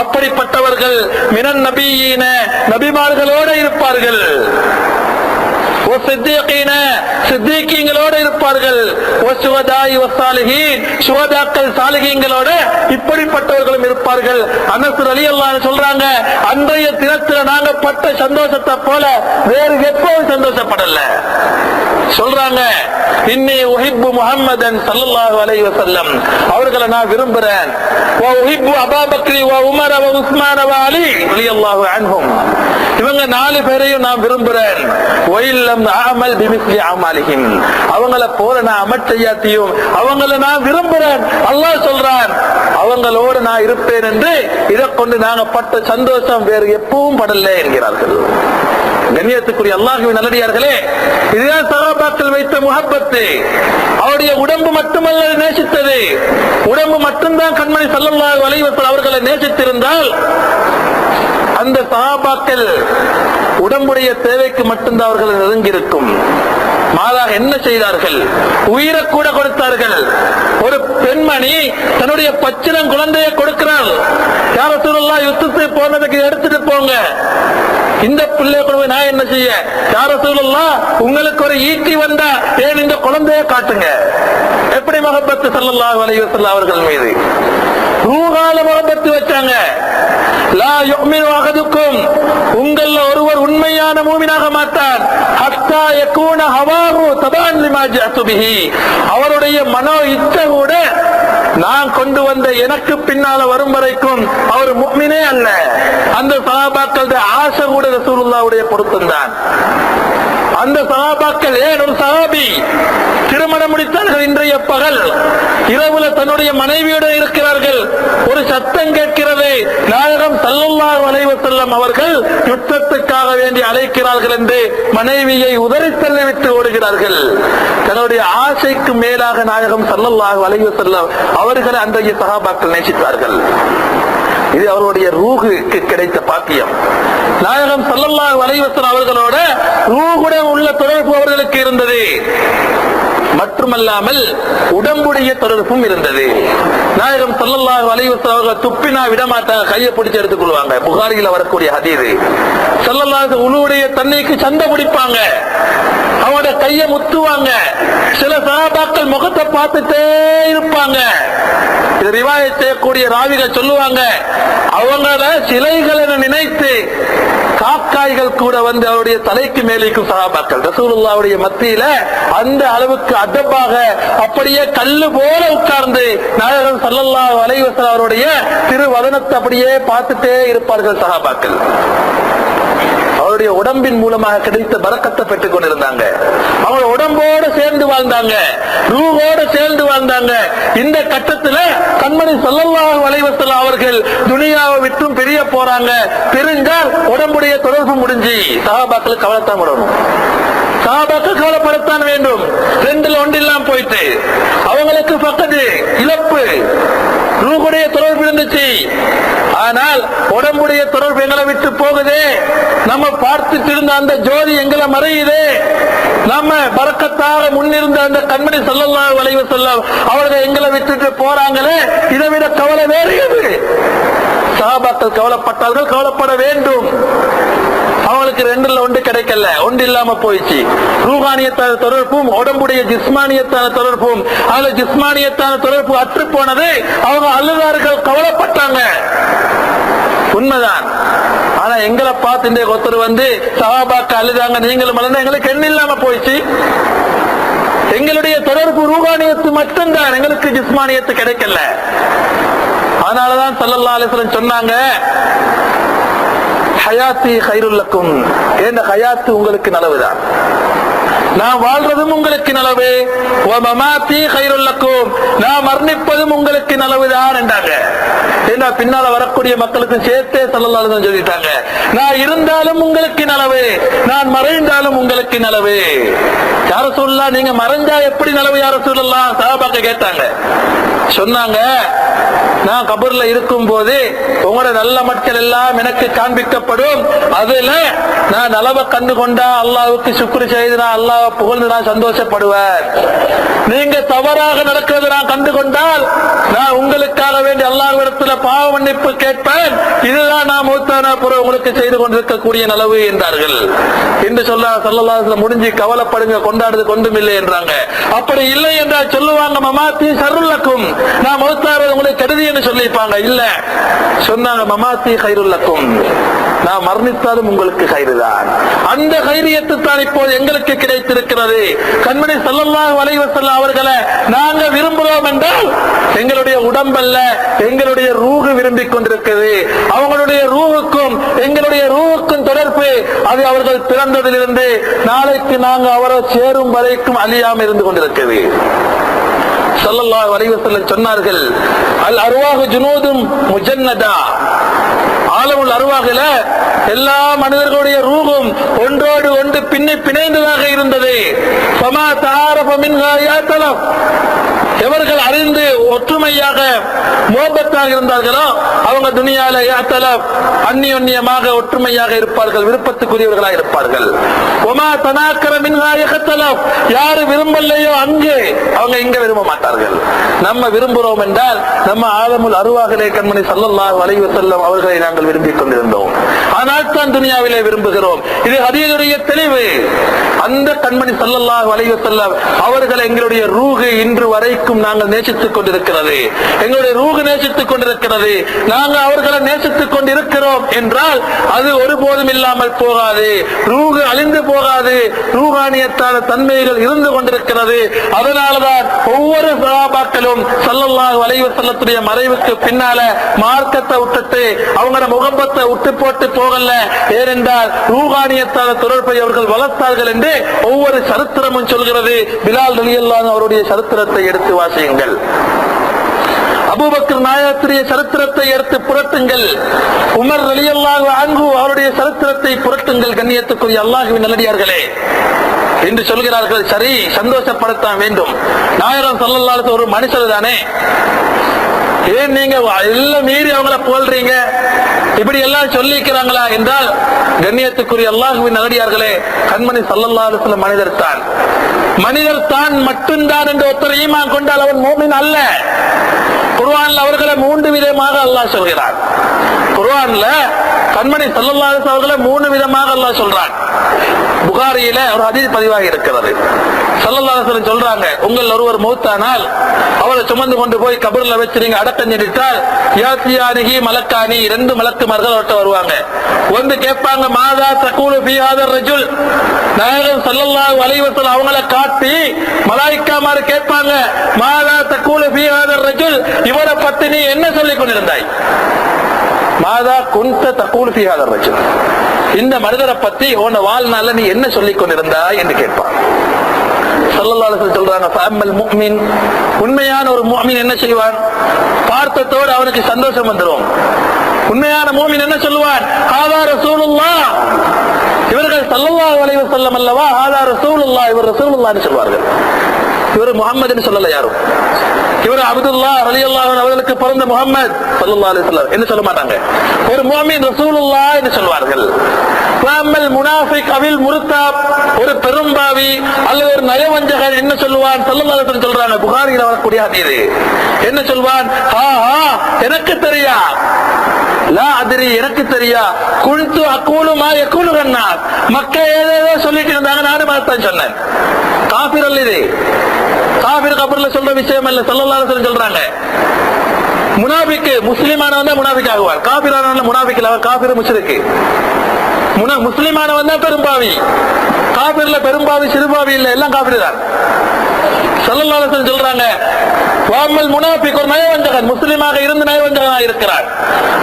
அப்படிப்பட்டவர்கள் மினன் நபியின நபிமார்களோடு இருப்பார்கள். ஓ இருப்பார்கள். ஓ சுகதாயி சுகதாக்கள் சாலிகீங்களோட இப்படிப்பட்டவர்களும் இருப்பார்கள். அனசு அலி அல்லாஹ் சொல்றாங்க அன்றைய தினத்துல நாங்க பட்ட சந்தோஷத்தை போல வேறு எப்பவும் சந்தோஷப்படல. சொல்றாங்க இன்னி உஹிப்பு முகம்மதன் சல்லல்லாஹு அலைஹி வஸல்லம். அவர்களை நான் விரும்புறேன். வ உஹிப்பு அபூ பக்ரி வ உமர் வ உஸ்மான் வ அலி ரலியல்லாஹு அன்ஹும். இவங்க நாலு பேரையும் நான் விரும்புறேன். ஒயில்லம் அமல் பிமிஸ்லி ஆமாலிகின் அவங்கள போல நான் அமட்டையாத்தியும் அவங்கள நான் விரும்புறேன். அல்லாஹ் சொல்றான் அவங்களோடு நான் இருப்பேன் என்று இதை கொண்டு நாங்க பட்ட சந்தோஷம் வேறு எப்பவும் படல என்கிறார்கள். கண்ணியத்துக்குரிய அல்லாஹுவின் நல்லடியார்களே இதுதான் சகாபாக்கள் வைத்த முகப்பத்து அவருடைய உடம்பு மட்டுமல்ல நேசித்தது. உடம்பு மட்டும்தான் கண்மணி சல்லல்லாஹு அலைஹி அவர்களை நேசித்திருந்தால் அந்த சகாபாக்கள் உடம்புடைய தேவைக்கு மட்டும்தான் அவர்கள் நெருங்கியிருக்கும். மாறாக என்ன செய்தார்கள்? உயிரை கூட கொடுத்தார்கள். ஒரு பெண்மணி தன்னுடைய பச்சிலம் குழந்தையை கொடுக்கிறாள். யார சூழல்லாம் யுத்தத்தை போனதுக்கு எடுத்துட்டு போங்க. இந்த பிள்ளை கொண்டு நான் என்ன செய்ய? யார சூழல்லாம் உங்களுக்கு ஒரு ஈட்டி வந்தா ஏன் இந்த குழந்தைய காட்டுங்க? எப்படி மகப்பத்து ஸல்லல்லாஹு அலைஹி அவர்கள் மீது. ரூகால முகப்பத்து வச்சாங்க. லா யுமினு அகதுக்கும் உங்கள ஒருவர் உண்மையான மூமினாக மாட்டார். ஹத்தா யகூன ஹவாஹு தபான் லிமா ஜஅது அவருடைய மனோ இச்சை கூட நான் கொண்டு வந்த எனக்கு பின்னால வரும் வரைக்கும் அவர் முக்மினே அல்ல. அந்த சகாபாக்களுடைய ஆசை கூட ரசூலுல்லாவுடைய பொருத்தம் தான் அந்த சகாபாக்கள் ஏன் ஒரு சகாபி திருமணம் முடித்தார்கள் இன்றைய பகல். இரவுல தன்னுடைய மனைவியுடன் இருக்கிறார்கள். ஒரு சத்தம் கேட்கிறது நாயகம் சல்லல்லாஹு வளைவு செல்லும் அவர்கள் யுத்தத்துக்காக வேண்டி அழைக்கிறார்கள் என்று மனைவியை உதறி தள்ளிவிட்டு ஓடுகிறார்கள். தன்னுடைய ஆசைக்கு மேலாக நாயகம் சல்லல்லாஹு வளைவு செல்லும் அவர்களை அன்றைய சகாபாக்கள் நேசித்தார்கள். இது அவருடைய ரூகுக்கு கிடைத்த பாத்தியம் நாயகம் சல்லல்லாஹ் வலைவசன் அவர்களோட ரூகுடன் உள்ள தொடர்பு அவர்களுக்கு இருந்தது. மட்டுமல்லாமல் உடம்புடைய தொடர்பும் இருந்தது. நாயகம் சல்லல்லாஹு அலைஹி துப்பினா விட மாட்டாங்க கையை பிடிச்சு எடுத்துக் கொள்வாங்க புகாரில வரக்கூடிய ஹதீது. சல்லல்லாஹு உணவுடைய தன்னைக்கு சண்டை பிடிப்பாங்க. அவனோட கையை முத்துவாங்க. சில சகாபாக்கள் முகத்தை பார்த்துட்டே இருப்பாங்க. இது ரிவாயத் செய்யக்கூடிய ராவிகள் சொல்லுவாங்க அவங்கள சிலைகளை நினைத்து காக்காய்கள் கூட வந்து அவருடைய தலைக்கு மேலேக்கும் சகாபாக்கள். ரசூலுல்லாவுடைய மத்தியில அந்த அளவுக்கு அடப்பாக அப்படியே கல்லு போல உட்கார்ந்து நாயகம் சல்லல்லா வலைவசல் அவருடைய திருவதனத்தை அப்படியே பார்த்துட்டே இருப்பார்கள் சகாபாக்கள். அவருடைய உடம்பின் மூலமாக கிடைத்த பறக்கத்தை பெற்றுக் கொண்டிருந்தாங்க. அவங்க உடம்போடு சேர்ந்து வாழ்ந்தாங்க. ரூவோடு சேர்ந்து வாழ்ந்தாங்க. இந்த கட்டத்துல கண்மணி சொல்லல்லாக வலைவசல் அவர்கள் துனியாவை விட்டும் பிரிய போறாங்க. பிரிஞ்சால் உடம்புடைய தொடர்பு முடிஞ்சு. சகாபாக்கள் கவலைத்தான் விடணும் சகாபாக்கள் கவலைப்படத்தான் வேண்டும். ரெண்டுல ஒன்றில்லாம் போயிட்டு. அவங்களுக்கு பக்கத்து இழப்பு. ரூகுடைய தொடர்பு இருந்துச்சு. ஆனால் உடம்புடைய தொடர்பு எங்களை விட்டு போகுதே. நம்ம பார்த்துட்டு இருந்த அந்த ஜோதி எங்களை மறையுதே. நம்ம பறக்கத்தாக முன்னிருந்த அந்த கண்மணி சொல்லலாம் வளைவு சொல்ல அவர்கள் எங்களை விட்டுட்டு போறாங்களே இதை விட கவலை வேறு எது? கவலைப்பட்டார்கள் கவலைப்பட வேண்டும். அவங்களுக்கு ரெண்டுல ஒன்று கிடைக்கல. ஒன்று இல்லாம போயிடுச்சு. ரூகானியத்தான தொடர்பும் உடம்புடைய ஜிஸ்மானியத்தான தொடர்பும் அதுல ஜிஸ்மானியத்தான தொடர்பு அற்று போனது அவங்க அழுதார்கள் கவலைப்பட்டாங்க. உண்மைதான். ஆனா எங்களை பார்த்து இந்த ஒருத்தர் வந்து சகாபாக்க அழுதாங்க நீங்களும் மலர்ந்தா எங்களுக்கு என்ன இல்லாம போயிடுச்சு. எங்களுடைய தொடர்பு ரூபானியத்து மட்டும்தான் எங்களுக்கு ஜிஸ்மானியத்து கிடைக்கல. அதனாலதான் சல்லல்லா அலிஸ்வரன் சொன்னாங்க ஹயாத்தி ஹைருல்லக்கும். என்ற ஹயாத்து உங்களுக்கு நலவுதான் நான் வாழ்றதும் உங்களுக்கு நலவு. மமாத்தி ஹைருல்லக்கும். நான் மரணிப்பதும் உங்களுக்கு நலவுதான் என்றாங்க. ஏன்னா பின்னால வரக்கூடிய மக்களுக்கு சேர்த்தே சொல்லலாம் சொல்லிட்டாங்க. நான் இருந்தாலும் உங்களுக்கு நலவு. நான் மறைந்தாலும் உங்களுக்கு நலவு. யார சொல்லலாம் நீங்க மறைஞ்சா எப்படி நலவு யார சொல்லலாம் சாபாக்க கேட்டாங்க. சொன்னாங்க நான் கபூர்ல இருக்கும் போது உங்களோட நல்ல மக்கள் எல்லாம் எனக்கு காண்பிக்கப்படும். அதுல நான் நலவை கண்டு கொண்டா அல்லாவுக்கு சுக்குரு செய்து நான் அல்லாவை புகழ்ந்து நான் சந்தோஷப்படுவேன். நீங்க தவறாக நடக்கிறது நான் கண்டு கொண்டால் நான் உங்களுக்காக வேண்டி அல்லாஹ்விடத்துல பாவ மன்னிப்பு கேட்பேன். இதுதான் நான் மூத்தான புறம் உங்களுக்கு செய்து கொண்டிருக்கக்கூடிய நலவு என்றார்கள். என்று சொல்ல சொல்லலாசல முடிஞ்சு கவலைப்படுங்க கொண்டாடுறது கொண்டும் இல்லை என்றாங்க. அப்படி இல்லை என்றால் சொல்லுவாங்க மமாத்தி சருளக்கும் நான் மூத்தாரது உங்களுக்கு கருதி என்று சொல்லிப்பாங்க இல்ல. சொன்னாங்க மமாத்தி கயிறுள்ளக்கும் நான் மரணித்தாலும் உங்களுக்கு கயிறுதான் அந்த கைரியத்து தான் இப்போது எங்களுக்கு கிடைத்திருக்கிறது. கண்மணி சல்லல்லாஹு அலைஹி அவர்களை நாங்க விரும்புகிறோம் என்றால் எங்களுடைய உடம்பல்ல எங்களுடைய ரூகு விரும்பிக் கொண்டிருக்கிறது. அவங்களுடைய ரூவுக்கும் எங்களுடைய ரூவுக்கும் தொடர்பு அது அவர்கள் பிறந்ததிலிருந்து நாளைக்கு நாங்க அவரை சேரும் வரைக்கும் அழியாம இருந்து கொண்டிருக்கிறது. ஸல்லல்லாஹு அலைஹி சொன்னார்கள் அல் அருவாக ஜுனோதும் முஜன்னதா. ஆலமுல் அருவாகல எல்லா மனிதர்களுடைய ரூபம் ஒன்றோடு ஒன்று பின்னி பிணைந்ததாக இருந்தது. சமா தாரபமின் எவர்கள் அறிந்து ஒற்றுமையாக மோபத்தாக இருந்தார்களோ அவங்க துணியால யாத்தலப் அந்நியோன்யமாக ஒற்றுமையாக இருப்பார்கள் விருப்பத்துக்குரியவர்களாக இருப்பார்கள். ஒமா தனாக்கர மின்ஹா யாரு விரும்பலையோ அங்கே அவங்க இங்க விரும்ப மாட்டார்கள். நம்ம விரும்புகிறோம் என்றால் நம்ம ஆலமுல் அருவாகலே கண்மணி சல்லல்லா வளைவு செல்லும் அவர்களை நாங்கள் விரும்பிக் கொண்டிருந்தோம். ஆனால் தான் துனியாவிலே விரும்புகிறோம். இது ஹதீஸுடைய தெளிவு. அந்த கண்மணி சல்லல்லாஹு அலைஹி செல்ல அவர்கள் எங்களுடைய ரூகு இன்று வரைக்கும் நாங்கள் நேசித்துக் கொண்டிருக்கிறது. எங்களுடைய ரூகு நேசித்துக் கொண்டிருக்கிறது. நாங்கள் அவர்களை நேசித்துக் கொண்டிருக்கிறோம் என்றால் அது ஒருபோதும் இல்லாமல் போகாது. ரூகு அழிந்து போகாது. ரூகானியத்தான தன்மைகள் இருந்து கொண்டிருக்கிறது. அதனாலதான் ஒவ்வொரு சகாபாக்களும் சல்லல்லாஹு அலைஹி செல்லத்துடைய மறைவுக்கு பின்னால மார்க்கத்தை விட்டுட்டு அவங்களோட முகம்பத்தை விட்டு போட்டு போகல ஏனென்றால் ரூகானியத்தான தொடர்பை அவர்கள் வளர்த்தார்கள் என்று ஒவ்வொரு சரித்திரமும் சொல்கிறது. பிலால் ரலியல்லாஹு அவருடைய சரித்திரத்தை எடுத்து வாசியுங்கள். அபுபக்கர் நாயகத்துடைய சரித்திரத்தை எடுத்து புரட்டுங்கள். உமர் ரலியல்லாஹு அன்ஹு அவருடைய சரித்திரத்தை புரட்டுங்கள் கண்ணியத்துக்குரிய அல்லாஹுவின் நல்லடியார்களே. என்று சொல்கிறார்கள் சரி சந்தோஷப்படுத்த வேண்டும். நாயகம் சொல்லல்லாத ஒரு மனுஷர் தானே. ஏன் நீங்க எல்லாம் மீறி அவங்கள போல்றீங்க இப்படி எல்லாம் சொல்லிக்கிறாங்களா என்றால் கண்ணியத்துக்குரிய அல்லாஹுவின் நல்லடியார்களே கண்மணி சல்லல்லாஹு சில மனிதர் தான். மனிதர் தான் மட்டும்தான் என்று ஒருத்தர் ஈமா கொண்டால் அவன் மோமின் அல்ல. குர்வான்ல அவர்களை மூன்று விதமாக அல்லாஹ் சொல்கிறார் குர்வான்ல கண்மணி சல்லல்லாஹு அலைஹி அவர்களை மூணு விதமாக அல்லாஹ் சொல்றாங்க புகாரியில ஒரு ஹதீஸ் பதிவாக இருக்கிறது. சல்லல்லாஹு சொல்றாங்க உங்கள் ஒருவர் மூத்தானால் அவரை சுமந்து கொண்டு போய் கபர்ல வச்சு நீங்க அடக்கம் செஞ்சுட்டால் யாத்தியானிகி மலக்கானி ரெண்டு மலக்குமார்கள் அவர்கிட்ட வருவாங்க. வந்து கேட்பாங்க மாதா தக்கூலு ஃபீ ரஜுல்? நாயகம் ஸல்லல்லாஹு வலைவத்தில் அவங்கள காட்டி மலாய்க்காமாறு மாதிரி கேட்பாங்க மாதா தக்கூலு ஃபீ ரஜுல் இவரை பத்தி நீ என்ன சொல்லிக் கொண்டிருந்தாய்? மாதா குந்த தக்கூலு ஃபீ ஹாதர் இந்த மனிதரை பத்தி உன வாழ்நாள நீ என்ன சொல்லிக் கொண்டிருந்தா என்று கேட்பான். உண்மையான ஒரு முஃமின் என்ன செய்வான்? பார்த்தத்தோடு அவனுக்கு சந்தோஷம் வந்துரும். உண்மையான மோமின் என்ன சொல்லுவான்? ஆதா ரசூலுல்லாஹ். இவர்கள் ஸல்லல்லாஹு அலைஹி வஸல்லம் அல்லவா ஆதா ரசூலுல்லாஹ். இவர் ரசூலுல்லாஹ்னு சொல்வார்கள். இவர் முகம்மதுன்னு சொல்லல யாரும். இவர் அப்துல்லா அலி அல்லாஹன் அவர்களுக்கு பிறந்த முகம்மது ஸல்லல்லாஹு அலி வஸல்லம். என்ன சொல்ல மாட்டாங்க? ஒரு முஃமின் ரசூலுல்லா என்று சொல்வார்கள். வாமல் முனாஃபிக் அவில் முருத்தாப் ஒரு பெரும்பாவி அல்லது ஒரு நயவஞ்சகர் என்ன சொல்லுவான்? ஸல்லல்லாஹு சொல்றாங்க. புகாரியில் வரக்கூடிய ஹதீஸ் என்ன சொல்வான்? ஹா ஹா எனக்கு தெரியா? லா அதிரி எனக்கு தெரியா? குழுத்து அக்கூலுமா எக்கூலு கண்ணா மக்கள் ஏதேதோ சொல்லிட்டு இருந்தாங்க. நானும் அதைத்தான் சொன்னேன். காபிரல் இது. காபிர் கபர்ல சொல்ற விஷயம் அல்ல சல்லல்லாஹு சொல்றாங்க. முனாபிக்கு முஸ்லிமான வந்தா முனாபிக் ஆகுவார் காபிரான முனாபிக்கில் அவர் காபிர் முஸ்லிக்கு முனா முஸ்லிமான வந்தா பெரும்பாவி. காபிர்ல பெரும்பாவி சிறுபாவி இல்ல எல்லாம் காபிர் தான் சல்லல்லாஹு சொல்றாங்க வாமல் முனாபிக் ஒரு நயவஞ்சகன் முஸ்லீமாக இருந்து நயவஞ்சகனாக இருக்கிறார்.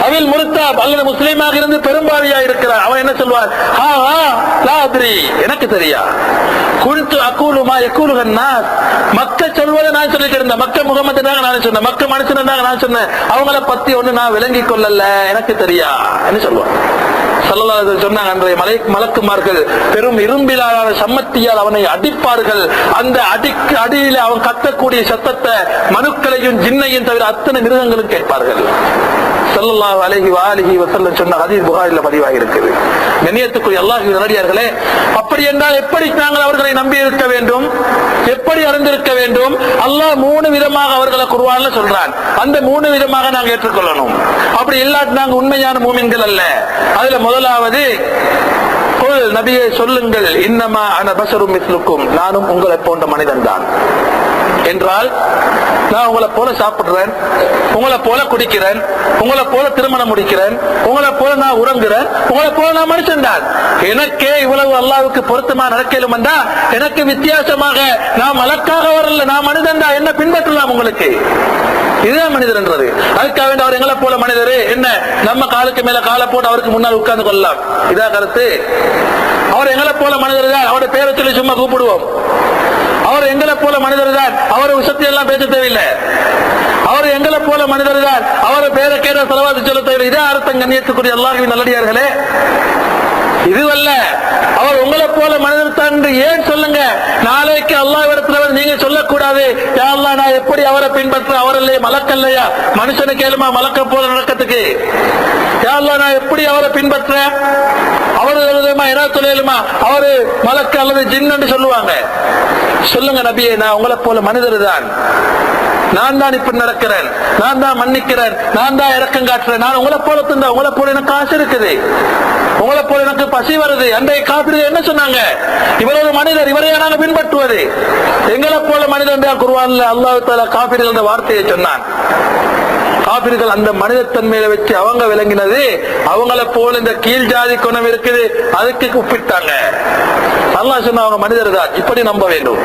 அவில் முருத்தாப் அல்லது முஸ்லீமாக இருந்து பெரும்பாலியா இருக்கிறார். அவன் என்ன சொல்வார் ஹா ஹா லாத்ரி எனக்கு தெரியா. குழுத்து அக்கூலுமா யகூலுகன் நாஸ். மக்கள் சொல்வதை நான் சொல்லிட்டு இருந்தேன். மக்கள் முகமது நான் சொன்னேன். மக்கள் மனுஷன் நான் சொன்னேன். அவங்கள பத்தி ஒண்ணு நான் விளங்கி கொள்ளல. எனக்கு தெரியா. என்ன சொல்லுவான் சல்லல்லாஹு சொன்னாங்க அன்றைய மலை மலக்குமார்கள் பெரும் இரும்பிலான சம்மத்தியால் அவனை அடிப்பார்கள். அந்த அடிக்கு அடியில அவன் கத்தக்கூடிய சத்தத்தை மனுக்களையும் ஜின்னையும் தவிர அத்தனை மிருகங்களும் கேட்பார்கள். ஸல்லல்லாஹு அழகி வாழகி வசல்ல சொன்ன ஹதீஸ் புகாரில பதிவாகி இருக்குது கண்ணியத்துக்குரிய அல்லாஹ் நடிகார்களே அப்படி என்றால் எப்படி நாங்கள் அவர்களை நம்பி இருக்க வேண்டும்? எப்படி அறிந்திருக்க வேண்டும்? அல்லாஹ் மூணு விதமாக அவர்களை குருவான்னு சொல்றான். அந்த மூணு விதமாக நாங்கள் ஏற்றுக்கொள்ளணும். அப்படி இல்லாட்டி நாங்கள் உண்மையான மூமின்கள் அல்ல. அதுல முதலாவது நபியை சொல்லுங்கள். இன்னமா அன பசரும் நானும் உங்களை போன்ற மனிதன் தான் என்றால் நான் உங்களை போல சாப்பிடுறேன் உங்களை போல குடிக்கிறேன் உங்களை போல திருமணம் முடிக்கிறேன் உங்களை போல நான் உறங்குறேன் உங்களை போல நான் மனுஷன் தான். எனக்கே இவ்வளவு அல்லாவுக்கு பொருத்தமா நடக்கலும் என்றா எனக்கு வித்தியாசமாக நான் மலக்காக வரல நான் மனிதன் தான். என்ன பின்பற்றலாம் உங்களுக்கு? இதுதான் மனிதர் என்றது. அதுக்காக வேண்டி அவர் எங்களை போல மனிதர் என்ன? நம்ம காலுக்கு மேல காலை போட்டு அவருக்கு முன்னால் உட்கார்ந்து கொள்ளலாம். இதான் கருத்து. அவர் எங்களை போல மனிதர் தான். அவருடைய பேரை சொல்லி சும்மா கூப்பிடுவோம். அவர் எங்களை போல மனிதர் தான். அவர் விஷயத்தை எல்லாம் பேச தேவையில்லை. அவர் எங்களை போல மனிதர் தான். அவர் பேரை கேட செலவாதி சொல்ல தேவையில்லை. இதே அர்த்தம் கண்ணியத்துக்குரிய எல்லாருமே நல்லடியார்களே. இதுவல்ல அவர் உங்களை போல மனிதர் தான் என்று ஏன் சொல்லுங்க? நாளைக்கு அல்லாஹ் இடத்துல நான் எப்படி அவரை பின்பற்ற அவர் இல்லையா மலக்கல்லையா? மனுஷனு கேளுமா மலக்க போல நடக்கிறதுக்கு யா நான் எப்படி அவரை பின்பற்ற? அவர் எழுதுமா என்ன தொழிலுமா அவரு மலக்க அல்லது ஜின்னு சொல்லுவாங்க. சொல்லுங்க நபியே நான் உங்களை போல மனிதர் தான். நான் தான் இப்ப நடக்கிறேன். நான் தான் மன்னிக்கிறேன். நான் தான் இறக்கம் காட்டுறேன். நான் உங்களை போல தந்தா உங்களை போல எனக்கு ஆசை இருக்குது. பசி வருது. அன்றைய காப்பீடு என்ன சொன்னாங்க? இவர் ஒரு மனிதர் இவரை நாங்கள் பின்பற்றுவது. எங்களை போல மனிதன் தான் குருவான்ல அல்லாஹு தாலா காப்பீடு அந்த வார்த்தையை சொன்னான். காபிர்கள் அந்த மனிதத்தன்மையில வச்சு அவங்க விளங்கினது அவங்கள போல இந்த கீழ் ஜாதி குணம் இருக்குது அதுக்கு ஒப்பிட்டாங்க. அல்லாஹ் சொன்ன அவங்க மனிதர் தான். இப்படி நம்ப வேண்டும்.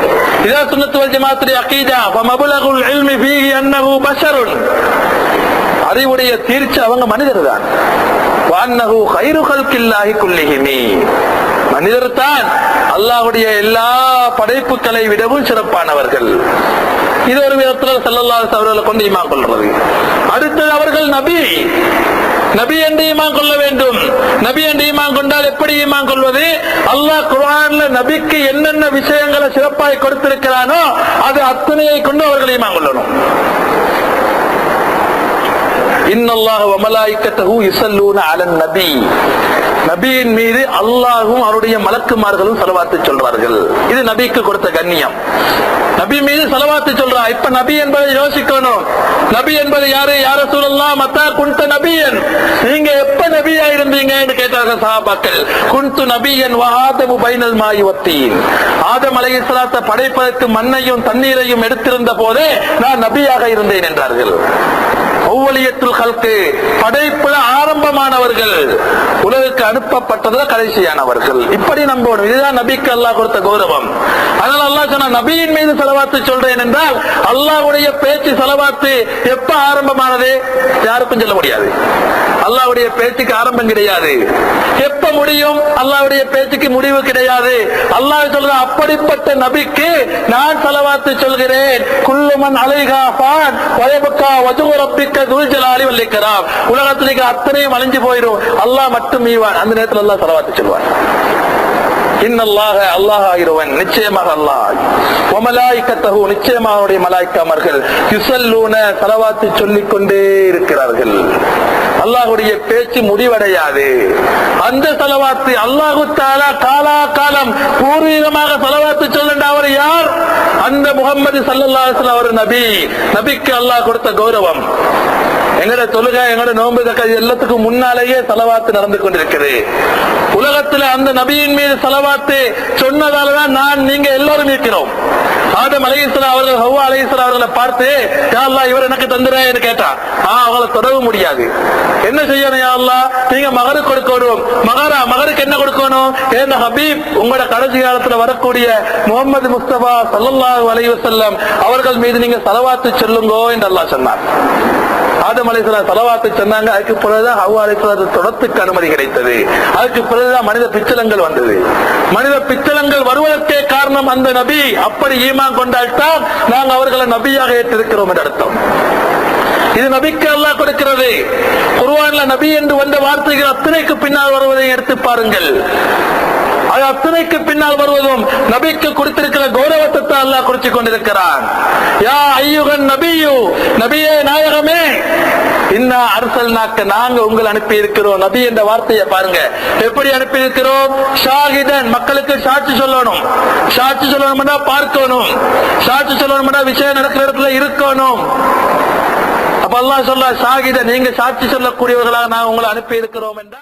இதா சுண்ணத்துவல் வல் அகீதா மபுலகுல் இல்மி ஃபீஹி அன்னஹு பஷருன். அறிவுடைய தீர்ச்சி அவங்க மனிதர் தான். மனிதர் தான் அல்லாஹ்வுடைய எல்லா படைப்புகளை விடவும் சிறப்பானவர்கள். இது ஒரு விதத்தில் செல்லல்லாத அவர்களை கொண்டு ஈமான் கொள்றது அடுத்தது அவர்கள் நபி. நபி என்று ஈமான் கொள்ள வேண்டும். நபி என்று ஈமான் கொண்டால் எப்படி இமா கொள்வது? அல்லாஹ் குரான்ல நபிக்கு என்னென்ன விஷயங்களை சிறப்பாய் கொடுத்திருக்கிறானோ அது அத்தனையை கொண்டு அவர்கள் இமா கொள்ளணும். இன்னல்லாஹு வ அலன் நபி. நபியின் மீது அல்லாஹும் அவருடைய மலக்குமார்களும் செலவாத்து சொல்றார்கள் இது நபிக்கு கொடுத்த கண்ணியம். நபி மீது செலவாத்து சொல்றா இப்ப நபி என்பதை யோசிக்கணும். நபி என்பது யாரு? யார சொல்லலாம் மத்தா குண்ட நபியன். நீங்க எப்ப நபியா இருந்தீங்க என்று கேட்டார்கள் சஹாபாக்கள். குண்டு நபியன் வஹாதமு பைனல் மாயி வத்தீன். ஆதம் அலைஹிஸ்ஸலாத்தை படைப்பதற்கு மண்ணையும் தண்ணீரையும் எடுத்திருந்த போதே நான் நபியாக இருந்தேன் என்றார்கள். ஒவ்வொலியத்துல் கல்கு படைப்புல ஆரம்பமானவர்கள் உலகுக்கு அனுப்பப்பட்டதுல கடைசியானவர்கள். இப்படி நம்பணும் இதுதான் நபிக்கு அல்லாஹ் கொடுத்த கௌரவம். அதனால அல்லாஹ் சொன்ன நபியின் மீது செலவாத்து சொல்றேன் என்றால் அல்லாஹுடைய பேச்சு செலவாத்து எப்ப ஆரம்பமானது? யாருக்கும் சொல்ல முடியாது. அல்லாவுடைய பேச்சுக்கு ஆரம்பம் கிடையாது. எப்ப முடியும்? அல்லாவுடைய பேச்சுக்கு முடிவு கிடையாது. அல்லாஹ் சொல்ற அப்படிப்பட்ட நபிக்கு நான் தலவாத்து சொல்கிறேன். குல்லுமன் அலைகாஃபான் வயபக்கா வஜுகு ரப்பிக்க துல்ஜலாலி வல்லிக்கராம் உலகத்திலேக்கு அத்தனையும் அழிஞ்சு போயிடும் அல்லாஹ் மட்டும் ஈவான். அந்த நேரத்தில் அல்லாஹ் தலவாத்து சொல்வான். இன்னல்லாக அல்லாஹ் ஆகிறவன் நிச்சயமாக அல்லாஹ். ஒமலாய்க்கத்தகு நிச்சயமாக மலாய்க்காமர்கள் யுசல்லூன தலவாத்து சொல்லிக் கொண்டே இருக்கிறார்கள். அல்லாஹுடைய பேச்சு முடிவடையாது. அந்த செலவாத்து அல்லாஹு தாலா காலா காலம் பூர்வீகமாக செலவாத்து சொல்லுன்ற அவர் யார்? அந்த முகமது சல்லல்லாஹு அவர் நபி. நபிக்கு அல்லாஹ் கொடுத்த கௌரவம். எங்கட தொழுக எங்கட நோன்பு தக்க எல்லாத்துக்கும் முன்னாலேயே செலவாத்து நடந்து கொண்டிருக்கிறது. உலகத்துல அந்த நபியின் மீது செலவாத்து சொன்னதாலதான் நான் நீங்க எல்லாரும் இருக்கிறோம். ஆதம் அலைஹிஸ்ஸலாம் அவர்கள் ஹவ்வா அலைஹிஸ்ஸலாம் அவர்களை பார்த்து யாழ்லா இவர் எனக்கு தந்துறேன்னு கேட்டான் ஆ அவங்கள தொடர முடியாது. என்ன செய்யணும் யாழ்லா நீங்க மகரு கொடுக்கணும் மகரா மகருக்கு என்ன கொடுக்கணும்? ஏன் ஹபீப் உங்களோட கடைசி காலத்துல வரக்கூடிய முகமது முஸ்தபா ஸல்லல்லாஹு அலைஹி வஸல்லம் அவர்கள் மீது நீங்க செலவாத்து சொல்லுங்கோ என்று அல்லா சொன்னார். ஆதம் அலைஹிஸ்ஸலாம் செலவாத்து சொன்னாங்க. அதுக்கு பிறகுதான் ஹவ்வா அலைஹிஸ்ஸலாம் தொடத்துக்கு அனுமதி கிடைத்தது. அதுக்கு பிறகுதான் மனித பிச்சலங்கள் வந்தது. மனித பிச்சலங்கள் வருவதற்கே காரணம் அந்த நபி. அப்படி ஈமா ஈமான் கொண்டால்தான் நாங்கள் அவர்களை நபியாக ஏற்றிருக்கிறோம் என்று அர்த்தம். இது நபிக்கு அல்லாஹ் கொடுக்கிறது. குர்ஆன்ல நபி என்று வந்த வார்த்தைகள் அத்தனைக்கு பின்னால் வருவதை எடுத்து பாருங்கள். அது அத்தனைக்கு பின்னால் வருவதும் நபிக்கு கொடுத்திருக்கிற கௌரவத்தை அல்லாஹ் குறிச்சு கொண்டிருக்கிறான். யா ஐயுகன் நபியு நபியே நாயகமே. இன்னா அரசல்னாக்க நாங்க உங்களை அனுப்பி இருக்கிறோம் நபி என்ற வார்த்தையை பாருங்க. எப்படி அனுப்பி இருக்கிறோம் ஷாகிதன் மக்களுக்கு சாட்சி சொல்லணும். சாட்சி சொல்லணும்னா பார்க்கணும். சாட்சி சொல்லணும்னா விஷயம் நடக்கிற இடத்துல இருக்கணும். அப்ப அல்லாஹ் சொல்ல சாகித நீங்க சாட்சி சொல்லக்கூடியவர்களாக நான் உங்களை அனுப்பி இருக்கிறோம் என்றால்